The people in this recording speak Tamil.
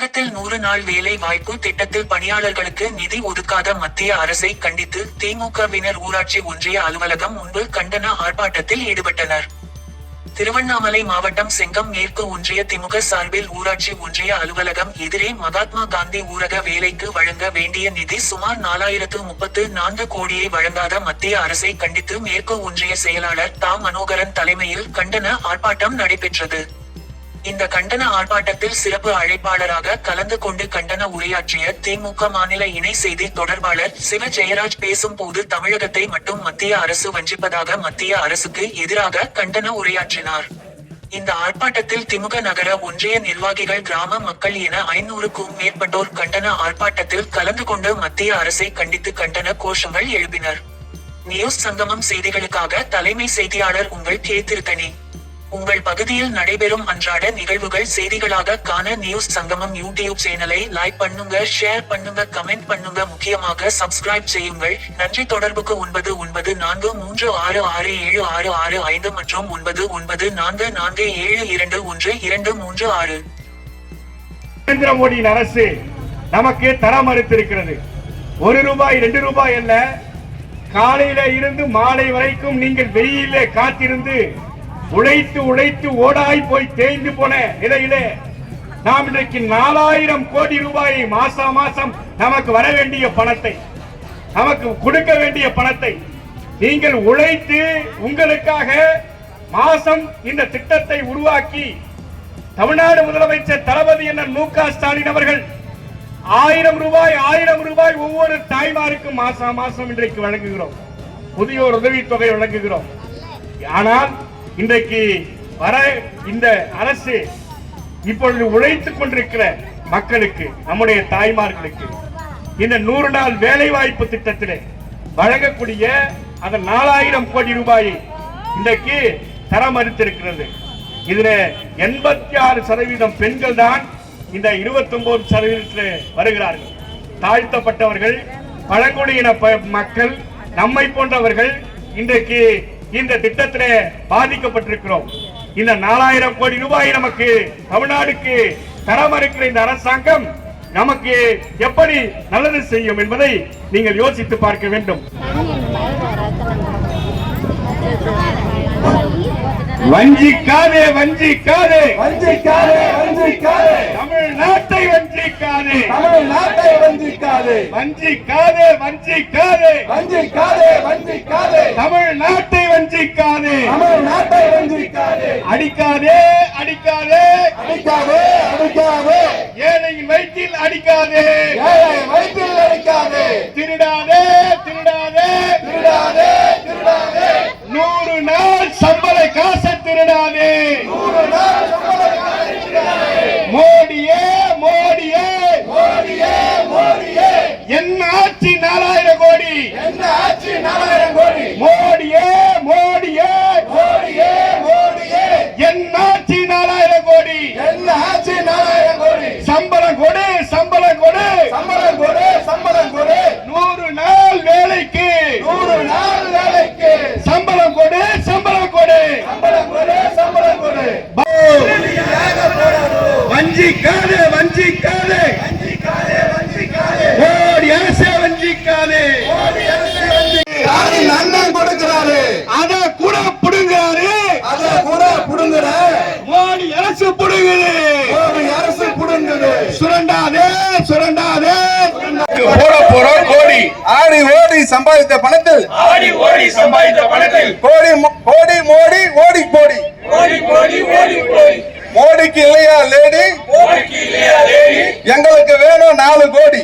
தங்கத்தில் நூறு நாள் வேலை வாய்ப்பு திட்டத்தில் பணியாளர்களுக்கு நிதி ஒதுக்காத மத்திய அரசை கண்டித்து திமுகவினர் ஊராட்சி ஒன்றிய அலுவலகம் முன்பு கண்டன ஆர்ப்பாட்டத்தில் ஈடுபட்டனர். திருவண்ணாமலை மாவட்டம் செங்கம் மேற்கு ஒன்றிய திமுக சார்பில் ஊராட்சி ஒன்றிய அலுவலகம் எதிரே மகாத்மா காந்தி ஊரக வேலைக்கு வழங்க வேண்டிய நிதி சுமார் நாலாயிரத்து முப்பத்து நான்கு கோடியை வழங்காத மத்திய அரசை கண்டித்து மேற்கு ஒன்றிய செயலாளர் தா. மனோகரன் தலைமையில் கண்டன ஆர்ப்பாட்டம் நடைபெற்றது. இந்த கண்டன ஆர்ப்பாட்டத்தில் சிறப்பு அழைப்பாளராக கலந்து கொண்டு கண்டன உரையாற்றிய திமுக மாநில இணை செய்தி தொடர்பாளர் சிவ ஜெயராஜ் பேசும்போது தமிழகத்தை மட்டும் மத்திய அரசு வஞ்சிப்பதாக மத்திய அரசுக்கு எதிராக கண்டன உரையாற்றினார். இந்த ஆர்ப்பாட்டத்தில் திமுக நகர ஒன்றிய நிர்வாகிகள் கிராம மக்கள் என ஐநூறுக்கும் மேற்பட்டோர் கண்டன ஆர்ப்பாட்டத்தில் கலந்து கொண்டு மத்திய அரசை கண்டித்து கண்டன கோஷங்கள் எழுப்பினர். நியூஸ் சங்கமம் செய்திகளுக்காக தலைமை செய்தியாளர் உங்கள் கே உங்கள் பகுதியில் நடைபெறும் அன்றாட நிகழ்வுகள் செய்திகளாக காண நியூஸ் சங்கமம் யூடியூப் சேனலை லைக் பண்ணுங்க ஷேர் பண்ணுங்க கமெண்ட் பண்ணுங்க. முக்கியமாக சப்ஸ்கிரைப் செய்யுங்கள். நன்றி. தொடர்புக்கு ஒன்பது ஒன்பது நான்கு மூன்று ஆறு ஆறு ஏழு ஆறு ஆறு ஐந்து மற்றும் ஒன்பது ஒன்பது நான்கு நான்கு ஏழு இரண்டு ஒன்று இரண்டு மூன்று ஆறு. நரேந்திர மோடியின் அரசு நமக்கு தர மறுத்திருக்கிறது ஒரு ரூபாய் ரெண்டு ரூபாய் அல்ல காலையில இருந்து மாலை வரைக்கும் நீங்கள் வெயிலே காத்திருந்து உழைத்து உழைத்து ஓடாய் போய் தேய்ந்து போன நிலையிலே நாம் இன்றைக்கு நாலாயிரம் கோடி ரூபாயை மாசா மாசம் நமக்கு வர வேண்டிய பணத்தை நமக்கு கொடுக்க வேண்டிய பணத்தை நீங்கள் உழைத்து உங்களுக்காக மாசம் இந்த திட்டத்தை உருவாக்கி தமிழ்நாடு முதலமைச்சர் தளபதி என்ன மு க ஸ்டாலின் அவர்கள் ஆயிரம் ரூபாய் ஆயிரம் ரூபாய் ஒவ்வொரு தாய்மாருக்கும் மாசம் மாசம் இன்றைக்கு வழங்குகிறோம். புதியோர் உதவித்தொகை வழங்குகிறோம். ஆனால் இன்றைக்கு வர இந்த அரசு இப்பொழுது உழைத்துக் கொண்டிருக்கிற மக்களுக்கு நம்முடைய தாய்மார்களுக்கு இந்த நூறு நாள் வேலை வாய்ப்பு திட்டத்திலே வழங்கக்கூடிய அந்த நாலாயிரம் கோடி ரூபாயை இன்றைக்கு தர மறுத்திருக்கிறது. இதுல எண்பத்தி ஆறு சதவீதம் பெண்கள் தான் இந்த இருபத்தி ஒன்பது சதவீதத்தில் வருகிறார்கள். தாழ்த்தப்பட்டவர்கள் பழங்குடியின ப- மக்கள் நம்மை போன்றவர்கள் இன்றைக்கு இந்த திட்டத்திலே பாதிக்கப்பட்டிருக்கிறோம். இந்த நாலாயிரம் கோடி ரூபாய் நமக்கு தமிழ்நாடுக்கு தர மறுக்கிற இந்த அரசாங்கம் நமக்கு எப்படி நல்லது செய்யும் என்பதை நீங்கள் யோசித்து பார்க்க வேண்டும். வஞ்சிக்காதே வஞ்சிக்காதே. வஞ்சிக்காதே வஞ்சிக்காதே. தமிழ்நாட்டை வஞ்சிக்காதே. தமிழ்நாட்டை வஞ்சிக்காதே. வஞ்சிக்காதே வஞ்சிக்காதே. வஞ்சிக்காதே வஞ்சிக்காதே. தமிழ்நாட்டை வஞ்சிக்காதே தமிழ்நாட்டை வஞ்சிக்காதே அடிக்காதே அடிக்காதே. அடிக்காதே அடிக்காதே. ஏழையின் வயிற்றில் அடிக்காதே. ஏழை வயிற்றில் அடிக்காதே. திருடாதே திருடாதே. திருடாதே திருடாதே. நூறு நாள் சம்பள காசை திருடாதே நூறு நாள் சம்பளக்காரரை திருடாதே மோடியே மோடியே மோடியே மோடியே என்ன ஆட்சி நாலாயிரம் கோடி என்ன ஆட்சி நாலாயிரம் கோடி மோடியே மோடியே மோடியே மோடியே என்ன ஆட்சி நாலாயிரம் கோடி என்ன ஆட்சி நாலாயிரம் கோடி சம்பளம் கொடு சம்பளம் கொடு சம்பளம் கொடு சம்பளம் கொடு நூறு நாள் வேலைக்கு நூறு நாள் வேலைக்கு சம்பளம் கொடு சம்பளம் கொடு சம்பளம் கொடு சம்பளம் கொடு வஞ்சிக்காதே. வஞ்சிக்காதே வஞ்சிக்காதே மோடி அரசே வஞ்சிக்காதே. அரசு ஸ்டாலின் அண்ணன் கொடுக்கிறாரு? அத கூட புடுங்காரு அத கூட புடுங்குற? மோடி அரசு புடுங்குது. மோடி அரசு புடுங்குது. சுரண்டாதே சுரண்டாதே. போட போறோம் கோடி. ஆடி ஓடி சம்பாதித்த பணத்தில். ஆடி ஓடி சம்பாதித்த பணத்தில். கோடி கோடி மோடி ஓடி போடி ஓடி கோடி ஓடி போய் மோடிக்கு இல்லையா லேடி? எங்களுக்கு வேணும் நாலு கோடி.